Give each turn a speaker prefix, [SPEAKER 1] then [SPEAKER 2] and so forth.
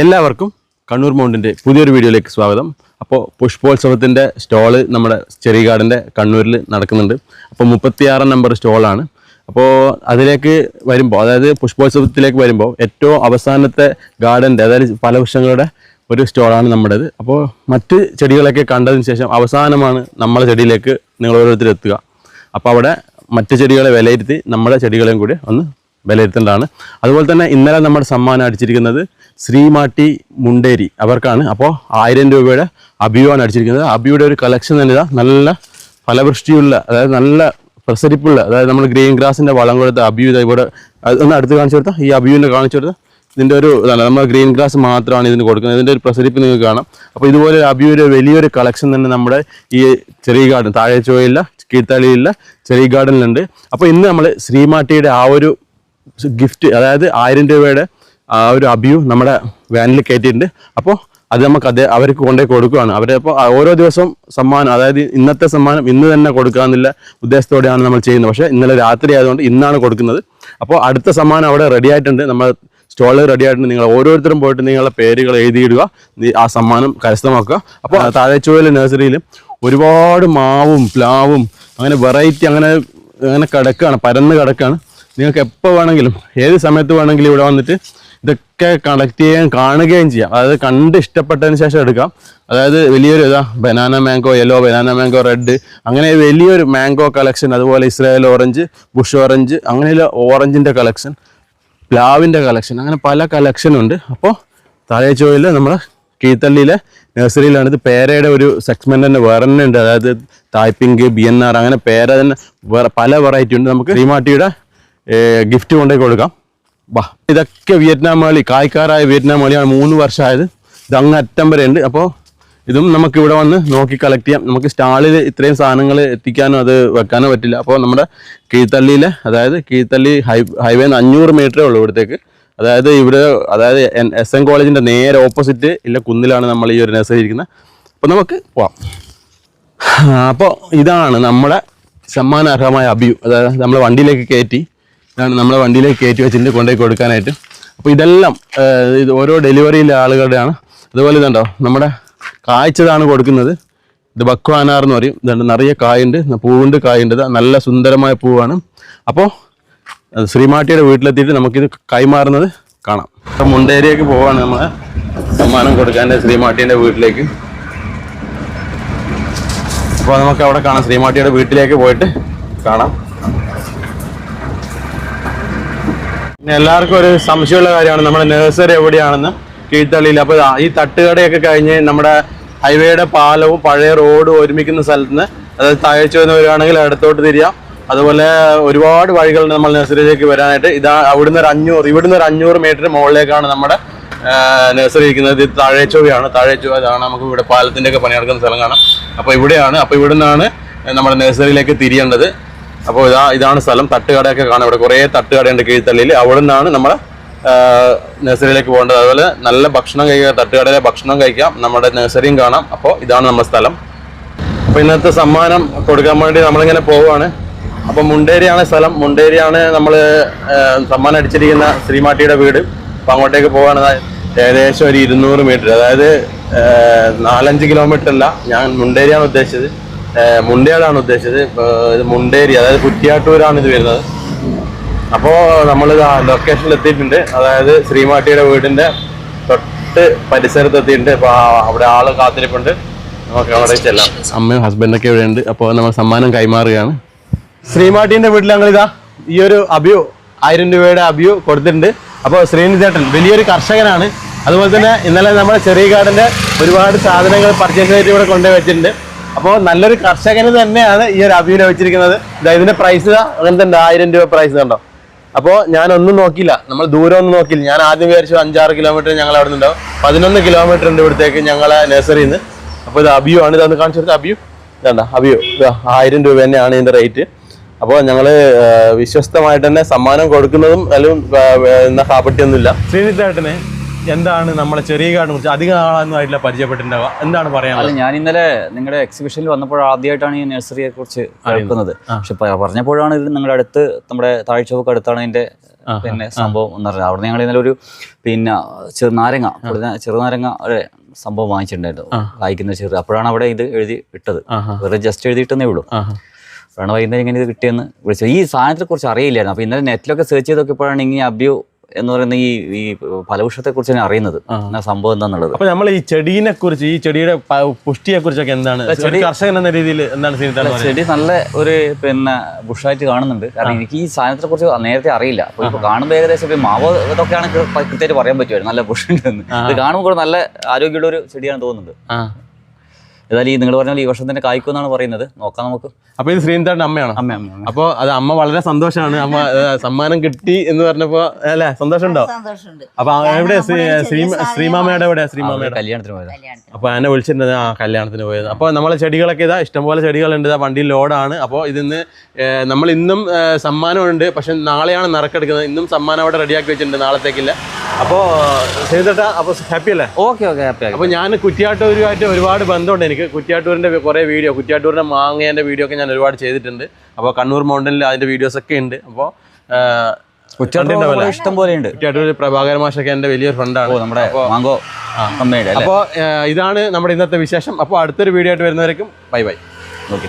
[SPEAKER 1] എല്ലാവർക്കും കണ്ണൂർ മൗണ്ടിന്റെ പുതിയൊരു വീഡിയോയിലേക്ക് സ്വാഗതം. അപ്പോൾ പുഷ്പോത്സവത്തിന്റെ സ്റ്റോൾ നമ്മുടെ ചെറിയ ചെറിയകാടിന്റെ കണ്ണൂരിൽ നടക്കുന്നുണ്ട്. അപ്പോൾ മുപ്പത്തിയാറാം നമ്പർ സ്റ്റോളാണ് അപ്പോൾ അതിലേക്ക് വരുമ്പോൾ അതായത് പുഷ്പോത്സവത്തിലേക്ക് വരുമ്പോൾ ഏറ്റവും അവസാനത്തെ ഗാർഡന്റെ അതായത് പല വൃക്ഷങ്ങളുടെ ഒരു സ്റ്റോളാണ് നമ്മുടേത്. അപ്പോൾ മറ്റ് ചെടികളൊക്കെ കണ്ടതിന് ശേഷം അവസാനമാണ് നമ്മളെ ചെടിയിലേക്ക് നിങ്ങൾ ഓരോരുത്തർ എത്തുക. അപ്പോൾ അവിടെ മറ്റ് ചെടികളെ വിലയിരുത്തി നമ്മുടെ ചെടികളെയും കൂടി ഒന്ന് വിലയിരുത്തേണ്ടതാണ്. അതുപോലെ തന്നെ ഇന്നലെ നമ്മൾ സമ്മാനം അടിച്ചിരിക്കുന്നത് ശ്രീമാട്ടി മുണ്ടേരി അവർക്കാണ്. അപ്പോൾ ആയിരം രൂപയുടെ അബിയുവാണ് അടിച്ചിരിക്കുന്നത്. അബിയുടെ ഒരു കളക്ഷൻ തന്നെ നല്ല ഫലവൃഷ്ടിയുള്ള അതായത് നല്ല പ്രസരിപ്പുള്ള അതായത് നമ്മൾ ഗ്രീൻ ഗ്രാസിന്റെ വളം കൊടുത്ത അബിയു ഇവിടെ ഒന്ന് അടുത്ത് കാണിച്ചു കൊടുത്താൽ ഈ അബിയുവിനെ കാണിച്ചു കൊടുത്താൽ ഇതിന്റെ ഒരു ഇതാണ്. നമ്മൾ ഗ്രീൻ ഗ്രാസ് മാത്രമാണ് ഇതിന് കൊടുക്കുന്നത്. ഇതിന്റെ ഒരു പ്രസരിപ്പ് നിങ്ങൾക്ക് കാണാം. അപ്പോൾ ഇതുപോലെ അബിയുടെ വലിയൊരു കളക്ഷൻ തന്നെ നമ്മുടെ ഈ ചെറിയ ഗാർഡൻ താഴെ ചോയില്ല കീഴ്ത്തളിയില്ല ചെറിയ ഗാർഡനിലുണ്ട് അപ്പോൾ ഇന്ന് നമ്മൾ ശ്രീമാട്ടിയുടെ ആ ഒരു ഗിഫ്റ്റ് അതായത് ആയിരം രൂപയുടെ ആ ഒരു അബിയു നമ്മുടെ വാനിൽ കയറ്റിയിട്ടുണ്ട് അപ്പോൾ അത് നമുക്ക് അതേ അവർക്ക് കൊണ്ടുപോയി കൊടുക്കുകയാണ് അവരെ അപ്പോൾ ഓരോ ദിവസവും സമ്മാനം അതായത് ഇന്നത്തെ സമ്മാനം ഇന്ന് തന്നെ കൊടുക്കാമെന്നുള്ള ഉദ്ദേശത്തോടെയാണ് നമ്മൾ ചെയ്യുന്നത്. പക്ഷേ ഇന്നലെ രാത്രി ആയതുകൊണ്ട് ഇന്നാണ് കൊടുക്കുന്നത്. അപ്പോൾ അടുത്ത സമ്മാനം അവിടെ റെഡി ആയിട്ടുണ്ട്. നമ്മൾ സ്റ്റോൾ റെഡി ആയിട്ടുണ്ട്. നിങ്ങൾ ഓരോരുത്തരും പോയിട്ട് നിങ്ങളുടെ പേരുകൾ എഴുതിയിടുക. ആ സമ്മാനം കരസ്ഥമാക്കുക. അപ്പോൾ താഴെച്ചുവയിലെ നഴ്സറിയിലും ഒരുപാട് മാവും പ്ലാവും അങ്ങനെ വെറൈറ്റി അങ്ങനെ അങ്ങനെ കിടക്കുകയാണ് പരന്ന് കിടക്കുകയാണ് നിങ്ങൾക്ക് എപ്പോൾ വേണമെങ്കിലും ഏത് സമയത്ത് വേണമെങ്കിലും ഇവിടെ വന്നിട്ട് ഇതൊക്കെ കളക്ട് ചെയ്യുകയും കാണുകയും ചെയ്യാം. അതായത് കണ്ട് ഇഷ്ടപ്പെട്ടതിന് ശേഷം എടുക്കാം. അതായത് വലിയൊരു ഇതാ banana mango yellow banana mango red അങ്ങനെ വലിയൊരു മാംഗോ കളക്ഷൻ അതുപോലെ ഇസ്രായേൽ ഓറഞ്ച് ബുഷ് ഓറഞ്ച് അങ്ങനെയുള്ള ഓറഞ്ചിന്റെ കളക്ഷൻ പ്ലാവിന്റെ കളക്ഷൻ അങ്ങനെ പല കളക്ഷൻ ഉണ്ട്. അപ്പോൾ താഴെ ചോയിൽ നമ്മുടെ കീത്തള്ളിയിലെ നഴ്സറിയിലാണ്. ഇത് പേരയുടെ ഒരു സെഗ്മെന്റ് തന്നെ വേറെ തന്നെ ഉണ്ട്. അതായത് തായ്പിങ്ക് ബി എൻ ആർ അങ്ങനെ പേര തന്നെ വേറെ പല വെറൈറ്റി ഉണ്ട്. നമുക്ക് ശ്രീമാട്ടിയുടെ ഗിഫ്റ്റ് കൊണ്ടേ കൊടുക്കാം. വാ ഇതൊക്കെ വിയറ്റ്നാം മേളി കായ്ക്കാറായ വിയറ്റ്നാം മേളിയാണ് മൂന്ന് വർഷമായത്. ഇത് അങ്ങ് അറ്റം വരെ ഉണ്ട്. അപ്പോൾ ഇതും നമുക്ക് ഇവിടെ വന്ന് നോക്കി കളക്ട് ചെയ്യാം. നമുക്ക് സ്റ്റാളിൽ ഇത്രയും സാധനങ്ങൾ എത്തിക്കാനോ അത് വെക്കാനോ പറ്റില്ല. അപ്പോൾ നമ്മുടെ കീഴ്ത്തള്ളിയിലെ അതായത് കീഴ്ത്തള്ളി ഹൈ ഹൈവേ അഞ്ഞൂറ് മീറ്ററേ ഉള്ളൂ ഇവിടത്തേക്ക്. അതായത് ഇവിടെ അതായത് എസ് എൻ കോളേജിന്റെ നേരെ ഓപ്പോസിറ്റ് ഇല്ല കുന്നിലാണ് നമ്മൾ ഈ ഒരു നഴ്സറി ഇരിക്കുന്നത്. അപ്പോൾ നമുക്ക് പോവാം. അപ്പോൾ ഇതാണ് നമ്മുടെ സമ്മാനാർഹമായ അഭിയു അതായത് നമ്മൾ വണ്ടിയിലേക്ക് കയറ്റി ഇതാണ് നമ്മളെ വണ്ടിയിലേക്ക് കയറ്റി വെച്ചിട്ട് കൊണ്ടുപോയി കൊടുക്കാനായിട്ട്. അപ്പോൾ ഇതെല്ലാം ഇത് ഓരോ ഡെലിവറിയിലെ ആളുകളുടെയാണ്. അതുപോലെ ഇതുണ്ടോ? നമ്മുടെ കായ്ച്ചതാണ് കൊടുക്കുന്നത്. ഇത് ബക്വാനാർ എന്ന് പറയും. ഇതുണ്ട് നിറയെ കായുണ്ട്. പൂവുണ്ട് കായുണ്ട്. നല്ല സുന്ദരമായ പൂവാണ്. അപ്പോൾ ശ്രീമാട്ടിയുടെ വീട്ടിലെത്തിയിട്ട് നമുക്കിത് കൈമാറുന്നത് കാണാം. അപ്പം മുണ്ടേരിയേക്ക് പോവാണ് നമ്മൾ സമ്മാനം കൊടുക്കാൻ ശ്രീമാട്ടിയുടെ വീട്ടിലേക്ക്. അപ്പോൾ നമുക്ക് അവിടെ കാണാം. ശ്രീമാട്ടിയുടെ വീട്ടിലേക്ക് പോയിട്ട് കാണാം. എല്ലാവർക്കും ഒരു സംശയമുള്ള കാര്യമാണ്. നമ്മുടെ നഴ്സറി എവിടെയാണെന്ന് കീഴ്ത്തള്ളിയിൽ അപ്പോൾ ഈ തട്ടുകടയൊക്കെ കഴിഞ്ഞ് നമ്മുടെ ഹൈവേയുടെ പാലവും പഴയ റോഡും ഒരുമിക്കുന്ന സ്ഥലത്ത് നിന്ന് അതായത് താഴ്ച വന്ന് വരികയാണെങ്കിൽ ഇടത്തോട്ട് തിരിയാം. അതുപോലെ ഒരുപാട് വഴികളുണ്ട് നമ്മൾ നഴ്സറിയിലേക്ക് വരാനായിട്ട്. ഇതാ അവിടുന്ന് ഒരു അഞ്ഞൂറ് ഇവിടുന്ന് ഒരു അഞ്ഞൂറ് മീറ്റർ മുകളിലേക്കാണ് നമ്മുടെ നഴ്സറി ഇരിക്കുന്നത്. ഇത് താഴേച്ചോവിയാണ് താഴേച്ചോവ ഇതാണ് നമുക്ക് ഇവിടെ പാലത്തിന്റെ ഒക്കെ പണി നടക്കുന്ന സ്ഥലം കാണാം. അപ്പോൾ ഇവിടെയാണ്. അപ്പോൾ ഇവിടുന്നാണ് നമ്മുടെ നഴ്സറിയിലേക്ക് തിരിയേണ്ടത്. അപ്പോൾ ഇതാ ഇതാണ് സ്ഥലം. തട്ടുകടയൊക്കെ കാണാം. ഇവിടെ കുറേ തട്ടുകടയുണ്ട് കീഴ്ത്തള്ളിയിൽ അവിടെ നിന്നാണ് നമ്മൾ നഴ്സറിയിലേക്ക് പോകേണ്ടത്. അതുപോലെ നല്ല ഭക്ഷണം കഴിക്കാം തട്ടുകടയിലെ ഭക്ഷണം കഴിക്കാം. നമ്മുടെ നഴ്സറിയും കാണാം. അപ്പോൾ ഇതാണ് നമ്മുടെ സ്ഥലം. അപ്പോൾ ഇന്നത്തെ സമ്മാനം കൊടുക്കാൻ വേണ്ടി നമ്മളിങ്ങനെ പോവുകയാണ്. അപ്പോൾ മുണ്ടേരിയാണ് സ്ഥലം. മുണ്ടേരിയാണ് നമ്മൾ സമ്മാനം അടിച്ചിരിക്കുന്ന ശ്രീമാട്ടിയുടെ വീട്. അപ്പോൾ അങ്ങോട്ടേക്ക് പോകുകയാണ് ഏകദേശം ഒരു ഇരുന്നൂറ് മീറ്റർ. അതായത് നാലഞ്ച് കിലോമീറ്റർ അല്ല ഞാൻ മുണ്ടേരിയാണ് ഉദ്ദേശിച്ചത്. മുണ്ടേടാണ് ഉദ്ദേശിച്ചത്. ഇത് മുണ്ടേരി അതായത് കുറ്റിയാട്ടൂരാണ് ഇത് വരുന്നത്. അപ്പോൾ നമ്മൾ ലൊക്കേഷനിൽ എത്തിയിട്ടുണ്ട്. അതായത് ശ്രീമാട്ടിയുടെ വീടിന്റെ തൊട്ട് പരിസരത്ത് എത്തിയിട്ടുണ്ട്. അപ്പോൾ അവിടെ ആൾ കാത്തിരിപ്പുണ്ട്. നമുക്ക് അവിടെ ചെല്ലാം. അമ്മയും ഹസ്ബൻഡൊക്കെ ഇവിടെ ഉണ്ട് അപ്പോൾ നമ്മൾ സമ്മാനം കൈമാറുകയാണ്. ശ്രീമാട്ടിന്റെ വീട്ടിൽ ഞങ്ങളിതാ ഈ ഒരു അഭിയു ആയിരം രൂപയുടെ അഭിയു കൊടുത്തിട്ടുണ്ട്. അപ്പോൾ ശ്രീനിധേട്ടൻ വലിയൊരു കർഷകനാണ്. അതുപോലെ തന്നെ ഇന്നലെ നമ്മുടെ ചെറിയ കാടിന്റെ ഒരുപാട് സാധനങ്ങൾ പർച്ചേസ് ചെയ്തിട്ട് ഇവിടെ കൊണ്ടുപോയി വെച്ചിട്ടുണ്ട് അപ്പോൾ നല്ലൊരു കർഷകന് തന്നെയാണ് ഈ ഒരു അഭിയുനെ വെച്ചിരിക്കുന്നത് ഇതാ ഇതിന്റെ പ്രൈസ് അങ്ങനത്തെ ആയിരം രൂപ പ്രൈസ് കണ്ടോ? ഞാൻ ഒന്നും നോക്കിയില്ല. നമ്മൾ ദൂരം ഒന്നും നോക്കിയില്ല. ഞാൻ ആദ്യം വിചാരിച്ചു അഞ്ചാറ് കിലോമീറ്റർ ഞങ്ങൾ അവിടെ നിന്നുണ്ടാവും. പതിനൊന്ന് കിലോമീറ്റർ ഉണ്ട് ഇവിടത്തേക്ക് ഞങ്ങളെ നഴ്സറിയിൽ നിന്ന് അപ്പോൾ ഇത് അബിയു ആണ്. ഇതൊന്ന് കാണിച്ചു കൊടുത്ത. അബിയു. ഇതാണ്ട അബിയു. ഇതാ ആയിരം രൂപ തന്നെയാണ് ഇതിന്റെ റേറ്റ് അപ്പോൾ ഞങ്ങൾ വിശ്വസ്തമായിട്ട് തന്നെ സമ്മാനം കൊടുക്കുന്നതും അതിലും എന്നാ കാപ്പട്ടിയൊന്നുമില്ല ശ്രീനിത്തേട്ടന് എന്താണ് നമ്മളെ ചെറിയ കാടിനെ കുറിച്ച് അധികം ആളൊന്നും ആയിട്ടില്ല പരിചയപ്പെട്ടിട്ടുണ്ടാവുക? എന്താണ്
[SPEAKER 2] അല്ല ഞാൻ ഇന്നലെ നിങ്ങളുടെ എക്സിബിഷനിൽ വന്നപ്പോൾ ആദ്യമായിട്ടാണ് ഈ നഴ്സറിയെ കുറിച്ച് കേൾക്കുന്നത്. പക്ഷെ പറഞ്ഞപ്പോഴാണ് ഇത് നിങ്ങളുടെ അടുത്ത് നമ്മുടെ താഴ്ചവൊക്കെ അടുത്താണ് ഇതിന്റെ പിന്നെ സംഭവം എന്ന് പറഞ്ഞത്. അവിടെ ഞങ്ങൾ ഇന്നലെ ഒരു പിന്നെ ചെറുനാരങ്ങ ചെറുനാരങ്ങ ഒരു സംഭവം വാങ്ങിച്ചിട്ടുണ്ടായിരുന്നു. വായിക്കുന്ന ചെറു അപ്പോഴാണ് അവിടെ ഇത് എഴുതി ഇട്ടത്. വെറുതെ ജസ്റ്റ് എഴുതിയിട്ടെന്നേ ഉള്ളൂ. അപ്പോഴാണ് വൈകുന്നേരം ഇങ്ങനെ ഇത് കിട്ടിയെന്ന് വിളിച്ചത്. ഈ സാധനത്തെ കുറിച്ച് അറിയില്ലായിരുന്നു. അപ്പോൾ ഇന്നലെ നെറ്റിലൊക്കെ സെർച്ച് ചെയ്തൊക്കെ ഇപ്പോഴാണ് ഇങ്ങനെ അബ്യു എന്ന് പറയുന്ന ഈ ഈ ഫലവൃക്ഷത്തെ കുറിച്ച് ഞാൻ അറിയുന്നത്. എന്നാ സംഭവം എന്താണെന്നുള്ളത്
[SPEAKER 1] അപ്പൊ നമ്മൾ ഈ ചെടീനെ കുറിച്ച് ഈ ചെടിയുടെ പുഷ്ടിയെ കുറിച്ചൊക്കെ എന്താണ്? ചെടി കർഷകൻ എന്ന രീതിയിൽ എന്താണ്
[SPEAKER 2] ചെടി നല്ല ഒരു പിന്നെ ബുഷായിട്ട് കാണുന്നുണ്ട്. കാരണം എനിക്ക് ഈ സാധനത്തെ കുറിച്ച് നേരത്തെ അറിയില്ല. അപ്പൊ ഇപ്പൊ കാണുമ്പോൾ ഏകദേശം ഇപ്പൊ മാവ് ഇതൊക്കെയാണ് കൃത്യമായിട്ട് പറയാൻ പറ്റുമായിരുന്നു. നല്ല ബുഷ് എന്ന് ഇത് കാണുമ്പോൾ നല്ല ആരോഗ്യമുള്ള ഒരു ചെടിയാണ് തോന്നുന്നത് ഏതായാലും ഈ നിങ്ങൾ പറഞ്ഞാൽ ഈ വർഷം തന്നെ കായ്ക്കും എന്നാണ് പറയുന്നത്. നോക്കാം നമുക്ക്.
[SPEAKER 1] അപ്പൊ ഇത് ശ്രീനിത്താന്റെ അമ്മയാണ്?
[SPEAKER 2] അമ്മ അമ്മ അമ്മ.
[SPEAKER 1] അപ്പൊ അത് അമ്മ വളരെ സന്തോഷമാണ്. അമ്മ സമ്മാനം കിട്ടി എന്ന് പറഞ്ഞപ്പോ അല്ലെ? സന്തോഷമുണ്ടോ?
[SPEAKER 3] സന്തോഷമുണ്ട്.
[SPEAKER 1] അപ്പൊ ആ- എവിടെ? ശ്രീ- ശ്രീ- ശ്രീമാമയുടെ എവിടെ? ശ്രീമാമയുടെ.
[SPEAKER 2] കല്യാണത്തിന് പോയത്.
[SPEAKER 3] കല്യാണത്തിന്
[SPEAKER 1] അപ്പൊ എന്നെ വിളിച്ചിട്ടുണ്ട് ആ കല്യാണത്തിന് പോയത്. അപ്പൊ നമ്മളെ ചെടികളൊക്കെ ഇതാ ഇഷ്ടംപോലെ ചെടികളുണ്ട്. ഇതാ വണ്ടിയിൽ ലോഡാണ്. അപ്പോൾ ഇതിന്ന് നമ്മൾ ഇന്നും സമ്മാനമുണ്ട്. പക്ഷെ നാളെയാണ് നറുക്കെടുക്കുന്നത്. ഇന്നും സമ്മാനം അവിടെ റെഡിയാക്കി വെച്ചിട്ടുണ്ട് നാളത്തേക്കില്ല. അപ്പോൾ ശ്രീന്ദ്രട്ടാ അപ്പോൾ ഹാപ്പി അല്ലേ
[SPEAKER 2] ഓക്കെ ഓക്കെ ഹാപ്പി
[SPEAKER 1] അപ്പോൾ ഞാൻ കുറ്റിയാട്ടൂരുമായിട്ട് ഒരുപാട് ബന്ധമുണ്ട്. എനിക്ക് കുറ്റിയാട്ടൂരിന്റെ കുറേ വീഡിയോ കുറ്റിയാട്ടൂരിന്റെ മാങ്ങേന്റെ വീഡിയോ ഒക്കെ ഞാൻ ഒരുപാട് ചെയ്തിട്ടുണ്ട്. അപ്പോൾ കണ്ണൂർ മൗണ്ടനിൽ അതിന്റെ വീഡിയോസ് ഒക്കെ ഉണ്ട്. അപ്പോൾ
[SPEAKER 2] ഇഷ്ടം പോലെ ഉണ്ട്.
[SPEAKER 1] കുറ്റിയാട്ടൂർ പ്രഭാകര മാഷൊക്കെ എന്റെ വലിയൊരു ഫ്രണ്ടാണ്
[SPEAKER 2] നമ്മുടെ മാങ്കോ
[SPEAKER 1] അപ്പോൾ ഇതാണ് നമ്മുടെ ഇന്നത്തെ വിശേഷം. അപ്പോൾ അടുത്തൊരു വീഡിയോ ആയിട്ട് വരുന്നവരേക്കും ബൈ ബൈ.
[SPEAKER 2] ഓക്കെ.